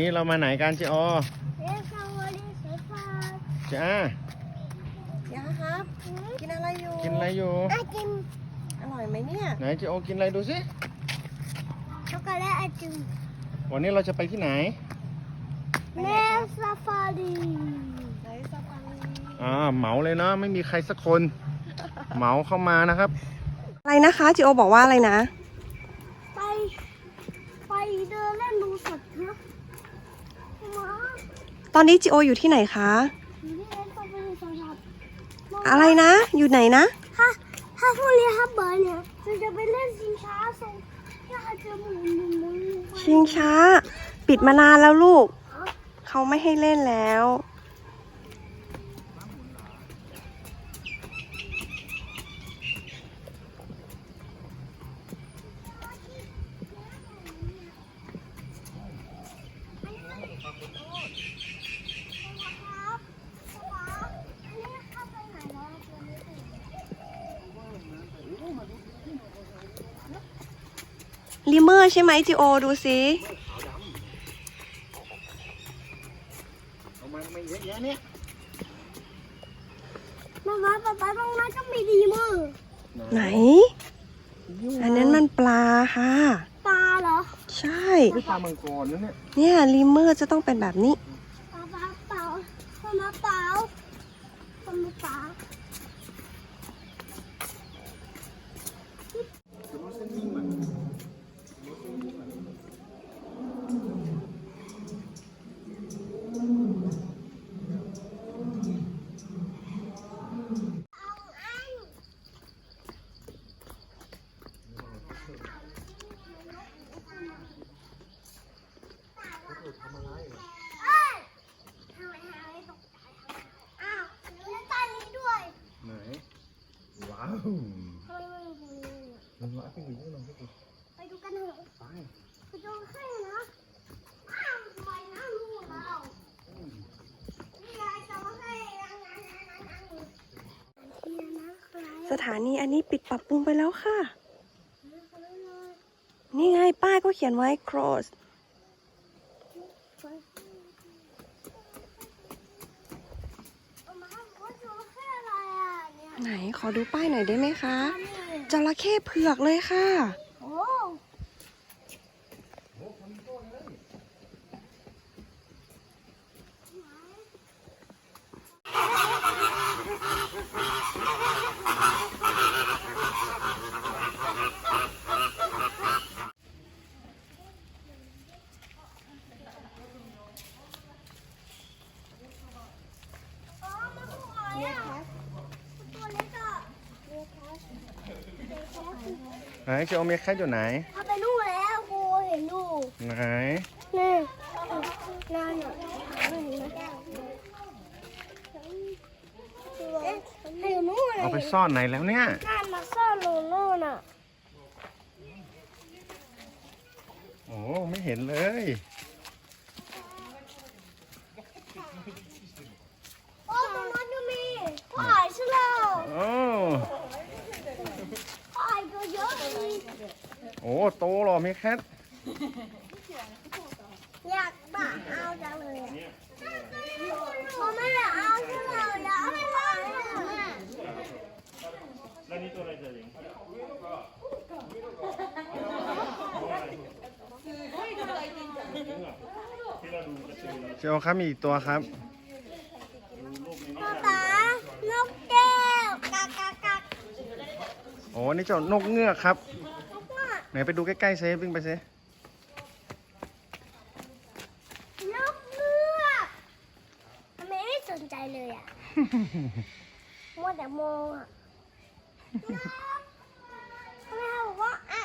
วันนี้เรามาไหนกันจิโอเรียกคำว่าเรียกสายฟ้าจ้ายาครับ กินอะไรอยู่กินอะไรอยู่ไอติมอร่อยไหมเนี่ย ไหนจิโอกินอะไรดูสิ ช็อกโกแลตไอติมวันนี้เราจะไปที่ไหนเลสซาฟารีไหนสปารีอ่าเหมาเลยเนาะไม่มีใครสักคน เหมาเข้ามานะครับ อะไรนะคะจิโอบอกว่าอะไรนะ ตอนนี้จีโออยู่ที่ไหนคะ อยู่ที่เลสซาฟารีสำหรับอะไรนะ อยู่ไหนนะ ถ้าถ้าพวกเรียฮับเบิร์เนี่ยเราจะไปเล่นชิงช้าส่งที่าจะหมุนหมุนหมุนชิงช้า ปิดมานานแล้วลูก เขาไม่ให้เล่นแล้ว ครับป๊าอันนี้เข้าไปไหนแล้วตัวนี้สิ ลิเมอร์ใช่ไหมจิโอดูสิเอามาไม่เยอะแยะเนี่ยมามาป๊าป๊าตรงนั้นก็มีดีมือไหน อันนั้นมันปลาค่ะ ปลาเหรอ ใช่ไม่ปลามังกรนะเนี่ยเนี่ยลิเมอร์จะต้องเป็นแบบนี้ ปลาปลาเปล่าปลามาเปล่าปลามาเปล่า เอ้ยทำไมหาไม่ตกใจอ้าวแล้วตานี้ด้วย ไหนว้าว ทำไมไม่มี มันมาไปดูลองไปดู ไปดูกันเถอะ ไป ไปดูให้นะอ้าวทำไมนะลูกเรานี่ยายจะมาให้ยังไงยังไงยังไงเทียนะครับ ส ถานีอันนี้ปิดปรับปรุงไปแล้วค่ะ นี่ไงป้ายก็เขียนไว้ cross มาว่าจะให้อะไรอะเนี่ยไหนขอดูป้ายหน่อยได้ไหมคะอันนี้จระเข้เผือกเลยค่ะ โอ้ อ๋อมันสวยอะตัวเล็กอะเล็กแค่เล็กแค่ ไหนจิโอเมคแคทอยู่ไหนเอาไปนู่นแล้วครูเห็นอยู่ไหนนี่นั่นอะเห็นไหมเอ๊ะให้อยู่นู่นเลยเอาไปซ่อนไหนแล้วเนี่ยนั่นมาซ่อนลงนู่นอะโอ้ไม่เห็นเลย โอ้ตรงนั้นก็มีพ่อหายใช่แล้ว โอ้ พ่อหายตัวเยอะเลย โอ้โตหรอเมคแคทอยากบ้าเอาจังเลยอะพ่อไม่อยากเอาใช่แล้วอยากเอาไปวางอะจิโอครับมีอีกตัวครับป๊าป๊านกแก้วกักกักกักโอ้นี่เจ้านกเงือกครับนกน่ะ ไหนไปดูใกล้ๆเซวิ่งไปเซนกเงือกทำไมไม่สนใจเลยอะ มัวแต่มองอะทำไมเขาบอกว่าอ่า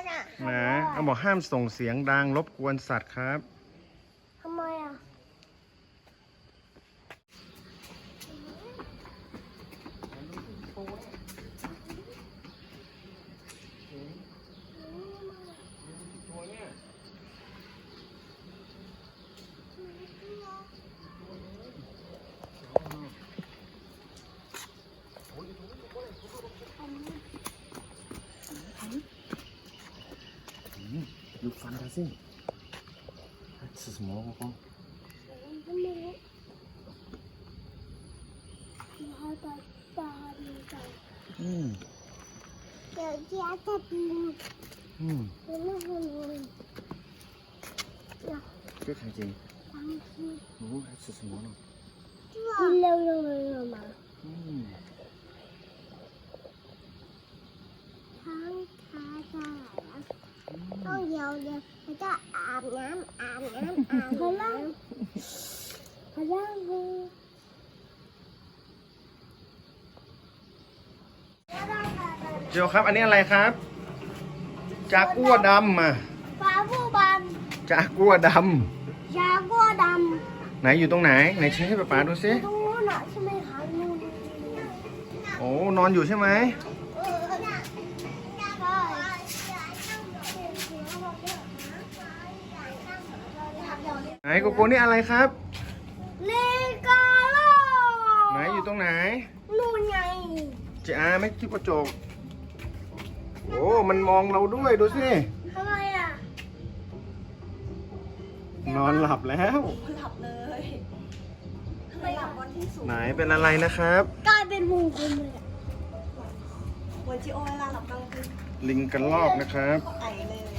นอะ นะเอาบอกห้ามส่งเสียงดังรบกวนสัตว์ครับ 吃什么我光嗯。有家的嗯。这才子我还吃什么了 พลังพลังเจียวครับ อันนี้อะไรครับ จากกัวดำอะฟ้าผู้บันจากกัวดยากัวดำไหนอยู่ตรงไหน ไหนชี้ให้ป๊าป๊าดูสิำตรงนู้นน่ะใช่ไหมคะนู่นโอ้นอนอยู่ใช่ไหม ไหนโกโก้นี่อะไรครับเลกาโลไหนอยู่ตรงไหนนู่นไงเจ้าไม่ที่กระจกโอ้ มันมองเราด้วยดูสิทำไมอะนอนหลับแล้วหลับเลยทำไมหลับบนที่สูงไหนเป็นอะไรนะครับกลายเป็นมุงคนเลยอะเหมือนจิโอเวลาหลับกลางคืนลิงกระลอกนะครับก็ไอเลย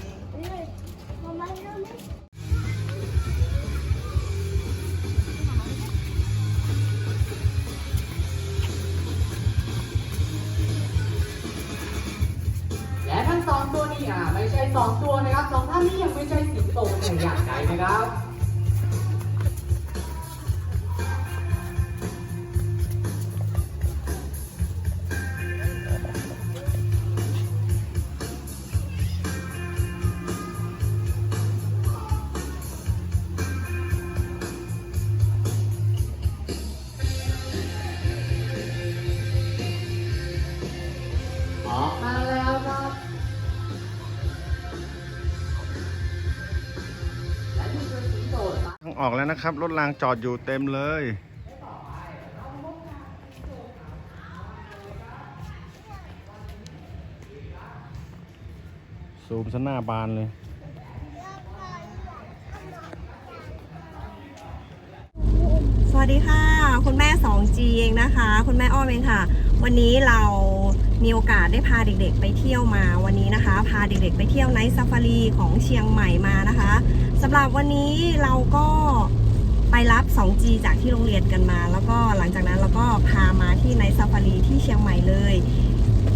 2 ตัวนะครับสองท่านนี้ยังไม่ใช่สิงโตแต่อยากได้นะครับ ออกแล้วนะครับ รถรางจอดอยู่เต็มเลย ซูมซะหน้าบานเลยสวัสดีค่ะ คุณแม่ 2G เองนะคะ คุณแม่อ้อมเองค่ะ วันนี้เรา มีโอกาสได้พาเด็กๆไปเที่ยวมาวันนี้นะคะ พาเด็กๆไปเที่ยวไนท์ซาฟารีของเชียงใหม่มานะคะสำหรับวันนี้เราก็ไปรับ 2G จากที่โรงเรียนกันมา แล้วก็หลังจากนั้นเราก็พามาที่ไนท์ซาฟารีที่เชียงใหม่เลย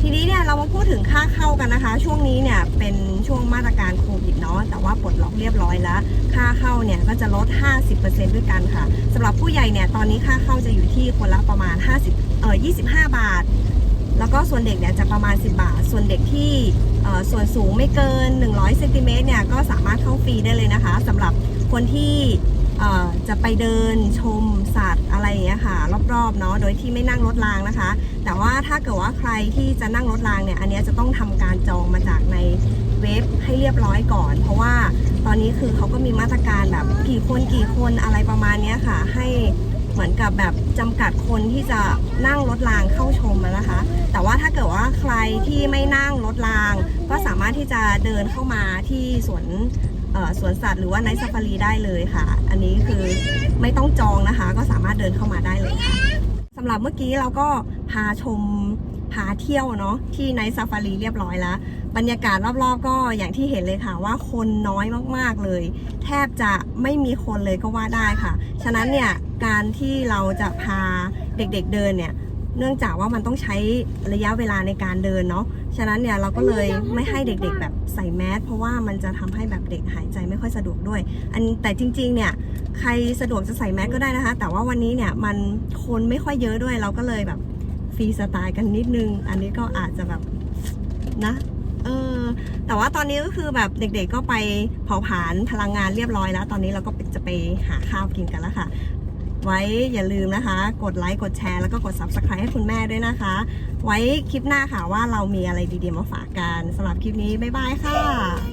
ทีนี้เนี่ยเรามาพูดถึงค่าเข้ากันนะคะ ช่วงนี้เนี่ยเป็นช่วงมาตรการโควิดเนาะแต่ว่าปลดล็อกเรียบร้อยแล้ว ค่าเข้าเนี่ยก็จะลด 50%ด้วยกันค่ะสำหรับผู้ใหญ่เนี่ยตอนนี้ค่าเข้าจะอยู่ที่คนละประมาณ 50เอ่อ25 บาท แล้วก็ส่วนเด็กเนี่ยจะประมาณ 10 บาท ส่วนเด็กที่ส่วนสูงไม่เกิน 100เซนติเมตรเนี่ยก็สามารถเข้าฟรีได้เลยนะคะสำหรับคนที่จะไปเดินชมสัตว์อะไรอย่างเงี้ยค่ะ รอบๆเนาะโดยที่ไม่นั่งรถรางนะคะ แต่ว่าถ้าเกิดว่าใครที่จะนั่งรถรางเนี่ยอันนี้จะต้องทำการจองมาจากในเว็บให้เรียบร้อยก่อน เพราะว่าตอนนี้คือเขาก็มีมาตรการแบบกี่คนกี่คนอะไรประมาณเนี้ยค่ะ ให้ เหมือนกับแบบจำกัดคนที่จะนั่งรถรางเข้าชมนะคะ แต่ว่าถ้าเกิดว่าใครที่ไม่นั่งรถราง ก็สามารถที่จะเดินเข้ามาที่สวนสวนสัตว์หรือว่าไนท์ซาฟารีได้เลยค่ะ อันนี้คือไม่ต้องจองนะคะ ก็สามารถเดินเข้ามาได้เลยค่ะสำหรับเมื่อกี้เราก็พาชมพาเที่ยวเนาะที่ไนท์ซาฟารีเรียบร้อยแล้ว บรรยากาศรอบๆ ก็อย่างที่เห็นเลยค่ะว่าคนน้อยมากๆเลย แทบจะไม่มีคนเลยก็ว่าได้ค่ะ ฉะนั้นเนี่ยการที่เราจะพาเด็กๆเดินเนี่ยเนื่องจากว่ามันต้องใช้ระยะเวลาในการเดินเนาะ ฉะนั้นเนี่ยเราก็เลยไม่ให้เด็กๆ แบบใส่แมสเพราะว่ามันจะทำให้แบบเด็กหายใจไม่ค่อยสะดวกด้วย อันแต่จริงๆ เนี่ยใครสะดวกจะใส่แมสก็ได้นะคะ แต่ว่าวันนี้เนี่ยมันคนไม่ค่อยเยอะด้วยเราก็เลยแบบฟรีสไตล์กันนิดนึง อันนี้ก็อาจจะแบบนะ ออ แต่ว่าตอนนี้ก็คือแบบเด็กๆก็ไปเผาผลาญพลังงานเรียบร้อยแล้ว ตอนนี้เราก็จะไปหาข้าวกินกันแล้วค่ะ ไว้อย่าลืมนะคะ กดไลค์กดแชร์แล้วก็กด subscribe ให้คุณแม่ด้วยนะคะ ไว้คลิปหน้าค่ะว่าเรามีอะไรดีๆมาฝากกันสำหรับคลิปนี้บ๊ายบายค่ะ